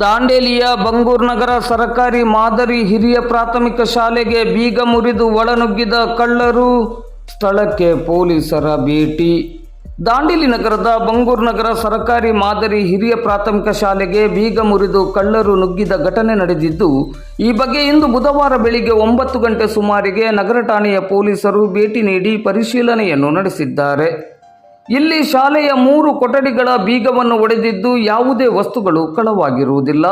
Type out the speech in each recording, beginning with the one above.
ದಾಂಡೇಲಿಯ ಬಂಗೂರ್ ನಗರ ಸರಕಾರಿ ಮಾದರಿ ಹಿರಿಯ ಪ್ರಾಥಮಿಕ ಶಾಲೆಗೆ ಬೀಗ ಮುರಿದು ಒಳನುಗ್ಗಿದ ಕಳ್ಳರು ಸ್ಥಳಕ್ಕೆ ಪೊಲೀಸರ ಭೇಟಿ. ದಾಂಡೇಲಿ ನಗರದ ಬಂಗೂರ್ ನಗರ ಸರಕಾರಿ ಮಾದರಿ ಹಿರಿಯ ಪ್ರಾಥಮಿಕ ಶಾಲೆಗೆ ಬೀಗ ಮುರಿದು ಕಳ್ಳರು ನುಗ್ಗಿದ ಘಟನೆ ನಡೆದಿದ್ದು, ಈ ಬಗ್ಗೆ ಇಂದು ಬುಧವಾರ ಬೆಳಿಗ್ಗೆ ಒಂಬತ್ತು ಗಂಟೆ ಸುಮಾರಿಗೆ ನಗರ ಠಾಣೆಯ ಪೊಲೀಸರು ಭೇಟಿ ನೀಡಿ ಪರಿಶೀಲನೆಯನ್ನು ನಡೆಸಿದ್ದಾರೆ. ಇಲ್ಲಿ ಶಾಲೆಯ ಮೂರು ಕೊಠಡಿಗಳ ಬೀಗವನ್ನು ಒಡೆದಿದ್ದು ಯಾವುದೇ ವಸ್ತುಗಳು ಕಳವಾಗಿರುವುದಿಲ್ಲ.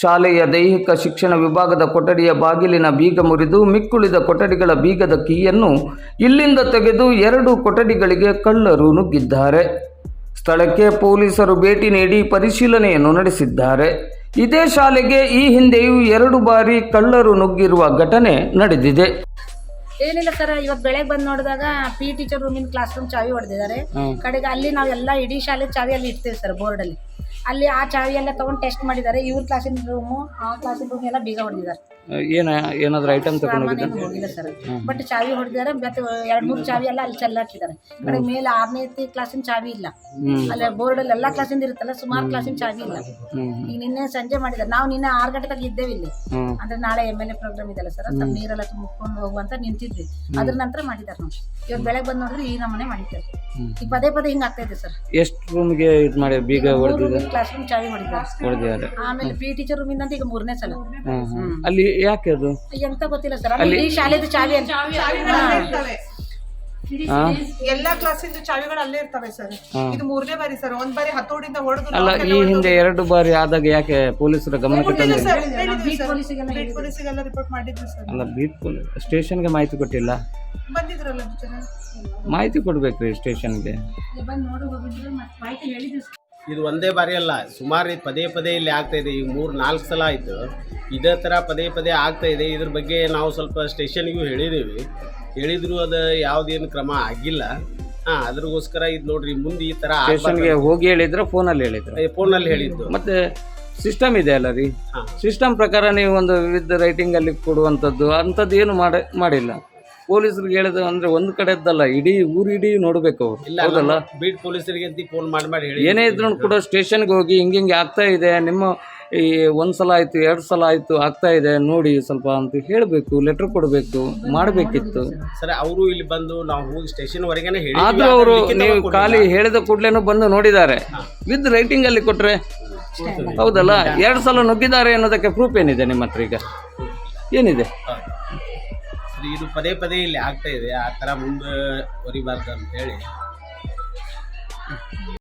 ಶಾಲೆಯ ದೈಹಿಕ ಶಿಕ್ಷಣ ವಿಭಾಗದ ಕೊಠಡಿಯ ಬಾಗಿಲಿನ ಬೀಗ ಮುರಿದು ಮಿಕ್ಕುಳಿದ ಕೊಠಡಿಗಳ ಬೀಗದ ಕೀಯನ್ನು ಇಲ್ಲಿಂದ ತೆಗೆದು ಎರಡು ಕೊಠಡಿಗಳಿಗೆ ಕಳ್ಳರು ನುಗ್ಗಿದ್ದಾರೆ. ಸ್ಥಳಕ್ಕೆ ಪೊಲೀಸರು ಭೇಟಿ ನೀಡಿ ಪರಿಶೀಲನೆಯನ್ನು ನಡೆಸಿದ್ದಾರೆ. ಇದೇ ಶಾಲೆಗೆ ಈ ಹಿಂದೆಯೂ ಎರಡು ಬಾರಿ ಕಳ್ಳರು ನುಗ್ಗಿರುವ ಘಟನೆ ನಡೆದಿದೆ. ಏನಿಲ್ಲ ಸರ್ ಇವಾಗ ಬೆಳಗ್ಗೆ ಬಂದ್ ನೋಡಿದಾಗ ಪಿ ಟೀಚರ್ ರೂಮಿನ ಕ್ಲಾಸ್ ರೂಮ್ ಚಾವಿ ಹೊಡೆದಿದ್ದಾರೆ. ಕಡೆಗೆ ಅಲ್ಲಿ ನಾವೆಲ್ಲ ಇಡೀ ಶಾಲೆ ಚಾವಿ ಅಲ್ಲಿ ಇಡ್ತೇವೆ ಸರ್ ಬೋರ್ಡಲ್ಲಿ ಅಲ್ಲಿ. ಆ ಚಾವಿ ಎಲ್ಲ ತಗೊಂಡು ಟೆಸ್ಟ್ ಮಾಡಿದ್ದಾರೆ. ಇವ್ರ ಕ್ಲಾಸಿನ ರೂಮು ಆ ಕ್ಲಾಸಿನ ರೂಮ್ ಎಲ್ಲ ಬೀಗ ಹೊಡೆದಿದ್ದಾರೆ. ಏನ ಏನಾದರೂ ಐಟಮ್ ಹೋಗಿಲ್ಲ ಸರ್. ಬಟ್ ಚಾವಿ ಹೊಡೆದಿದ್ದಾರೆ. ಮತ್ತೆ ಎರಡ್ ಮೂರು ಚಾವಿ ಎಲ್ಲ ಅಲ್ಲಿ ಚೆಲ್ಲಾಕಿದ್ದಾರೆ. ಕಡೆ ಮೇಲೆ ಆರನೇ ಕ್ಲಾಸಿನ ಚಾವಿ ಇಲ್ಲ. ಅಲ್ಲಿ ಎಲ್ಲಾ ಕ್ಲಾಸಿಂದ ಇರುತ್ತಲ್ಲ ಸುಮಾರು ಕ್ಲಾಸಿನ ಚಾವಿ ಇಲ್ಲ. ಈಗ ನಿನ್ನೆ ಸಂಜೆ ಮಾಡಿದ್ದಾರೆ. ನಾವು ನಿನ್ನೆ ಆರು ಗಂಟೆ ತನಕ ಇದ್ದೇವೆ ಇಲ್ಲಿ. ಅಂದ್ರೆ ನಾಳೆ ಎಂ ಎಲ್ ಎ ಪ್ರೋಗ್ರಾಮ್ ಇದೆಲ್ಲ ಸರ್ ನೀರೆಲ್ಲ ತುಂಬಿಕೊಂಡು ಹೋಗುವಂತ ನಿಂತಿದ್ವಿ. ಅದ್ರ ನಂತರ ಮಾಡಿದ್ದಾರೆ ನೋಡಿ ಇವಾಗ ಬೆಳಗ್ಗೆ ಬಂದ್ ನೋಡಿದ್ರೆ ಈ ನಮ್ಮನೆ ಮಾಡಿದ್ದಾರೆ. ಈಗ ಪದೇ ಪದೇ ಹಿಂಗ್ ಆಗ್ತಾ ಇದೆ ಸರ್. ಎಷ್ಟು ರೂಮ್ಗೆ ಇದು ಮಾಡಿ ಬೀಗ ಹೊಡೆದಿದೆ? ಕ್ಲಾಸ್ ರೂಮ್ ಚಾವಿ ಮಾಡಿದ್ದಾರೆ ಹೊಡೆದಿದ್ದಾರೆ. ಆಮೇಲೆ ಪಿ ಟೀಚರ್ ರೂಮಿಂದ ಅಂತ ಈಗ ಮೂರನೇ ಸಲ. ಅಲ್ಲಿ ಯಾಕೆ ಅದು? ಎಂತ ಗೊತ್ತಿಲ್ಲ ಸರ್. ಅಲ್ಲಿ ಶಾಲೆದು ಚಾವಿ ಅಂತ. ಹಾ? ಎಲ್ಲಾ ಕ್ಲಾಸಿಂದು ಚಾವಿಗಳು ಅಲ್ಲೇ ಇರ್ತವೆ ಸರ್ ಇದು ಮೂರನೇ ಬಾರಿ ಸರ್ ಒಂದ್ ಬಾರಿ ಹತ್ತೋಡಿಂದ ಹೊಡೆದು ಅಲ್ಲ ಈ ಹಿಂದೆ ಎರಡು ಬಾರಿ ಆದಾಗ ಯಾಕೆ ಪೊಲೀಸರ ಗಮನಕ್ಕೆ ತಂದಿಲ್ಲ? ಪೊಲೀಸಿಗೆಲ್ಲ ಪೊಲೀಸಿಗೆಲ್ಲ ರಿಪೋರ್ಟ್ ಮಾಡಿದ್ವಿ ಸರ್ ಅಲ್ಲ ಬೀಟ್ ಪೊಲೀಸ್ ಸ್ಟೇಷನ್ಗೆ ಮಾಹಿತಿ ಕೊಟ್ಟಿಲ್ಲ? ಬಂದಿದ್ರಲ್ಲ ಜನ ಮಾಹಿತಿ ಕೊಡ್ಬೇಕ್ರಿ ಸ್ಟೇಷನ್ಗೆ. ಬಂದು ನೋಡಿ ಹೋಗಿದ್ರು ಮತ್ತೆ ಮಾಹಿತಿ ಹೇಳಿದ್ವಿ ಇದು ಒಂದೇ ಬಾರಿ ಅಲ್ಲ ಸುಮಾರು ಇದು ಪದೇ ಪದೇ ಇಲ್ಲಿ ಆಗ್ತಾ ಇದೆ. ಈಗ ಮೂರು ನಾಲ್ಕು ಸಲ ಆಯಿತು. ಇದೇ ಥರ ಪದೇ ಪದೇ ಆಗ್ತಾ ಇದೆ. ಇದ್ರ ಬಗ್ಗೆ ನಾವು ಸ್ವಲ್ಪ ಸ್ಟೇಷನ್ಗೂ ಹೇಳಿದ್ದೀವಿ ಹೇಳಿದ್ರು ಅದು ಯಾವ್ದೇನು ಕ್ರಮ ಆಗಿಲ್ಲ. ಹಾ ಅದ್ರಗೋಸ್ಕರ ಇದು ನೋಡ್ರಿ ಮುಂದೆ ಈ ಥರ ಸ್ಟೇಷನ್ಗೆ ಹೋಗಿ ಅಲ್ಲಿ ಫೋನಲ್ಲಿ ಫೋನ್ ಫೋನಲ್ಲಿ ಹೇಳಿದ್ದು. ಮತ್ತೆ ಸಿಸ್ಟಮ್ ಇದೆ ಅಲ್ಲ ರೀ? ಹಾ. ಸಿಸ್ಟಮ್ ಪ್ರಕಾರ ನೀವು ಒಂದು ವಿವಿಧ ರೈಟಿಂಗ್ ಅಲ್ಲಿ ಕೊಡುವಂಥದ್ದು ಅಂಥದ್ದು ಏನು ಮಾಡ ಮಾಡಿಲ್ಲ. ಪೊಲೀಸರಿಗೆ ಹೇಳಿದ್ರು ಅಂದ್ರೆ ಒಂದು ಕಡೆದ್ದಲ್ಲ ಇಡೀ ಊರಿಡೀ ನೋಡ್ಬೇಕು ಅವ್ರು. ಇಲ್ಲ ಹೌದಲ್ಲ? ಬೀಟ್ ಪೊಲೀಸರಿಗೆ ಅಂತ ಫೋನ್ ಮಾಡಿ ಮಾಡಿ ಹೇಳಿ. ಏನೇ ಇದ್ರೂ ಕೂಡ ಸ್ಟೇಷನ್ಗೆ ಹೋಗಿ ಹಿಂಗೆ ಹಿಂಗೆ ಆಗ್ತಾ ಇದೆ ನಿಮ್ಮ ಈ ಒಂದು ಸಲ ಆಯಿತು ಎರಡು ಸಲ ಆಯಿತು ಆಗ್ತಾ ಇದೆ ನೋಡಿ ಸ್ವಲ್ಪ ಅಂತ ಹೇಳಬೇಕು ಲೆಟ್ರ್ ಕೊಡಬೇಕು ಮಾಡಬೇಕಿತ್ತು. ಸರ್ ಅವರು ಇಲ್ಲಿ ಬಂದು ನಾವು ಹೋಗಿ ಸ್ಟೇಷನ್ ವರೆಗೇನೆ ಹೇಳಿ ಆದರೂ ಅವರು ನೀವು ಖಾಲಿ ಹೇಳಿದ ಕೂಡಲೇ ಬಂದು ನೋಡಿದ್ದಾರೆ. ವಿತ್ ರೈಟಿಂಗ್ ಅಲ್ಲಿ ಕೊಟ್ರೆ? ಹೌದಲ್ಲ ಎರಡು ಸಲ ನುಗ್ಗಿದ್ದಾರೆ ಅನ್ನೋದಕ್ಕೆ ಪ್ರೂಫ್ ಏನಿದೆ ನಿಮ್ಮ ಹತ್ರ ಈಗ? ಏನಿದೆ? ಇದು ಪದೇ ಪದೇ ಇಲ್ಲಿ ಆಗ್ತಾ ಇದೆ ಆ ಥರ ಮುಂದೆ ಅಂತ ಹೇಳಿ.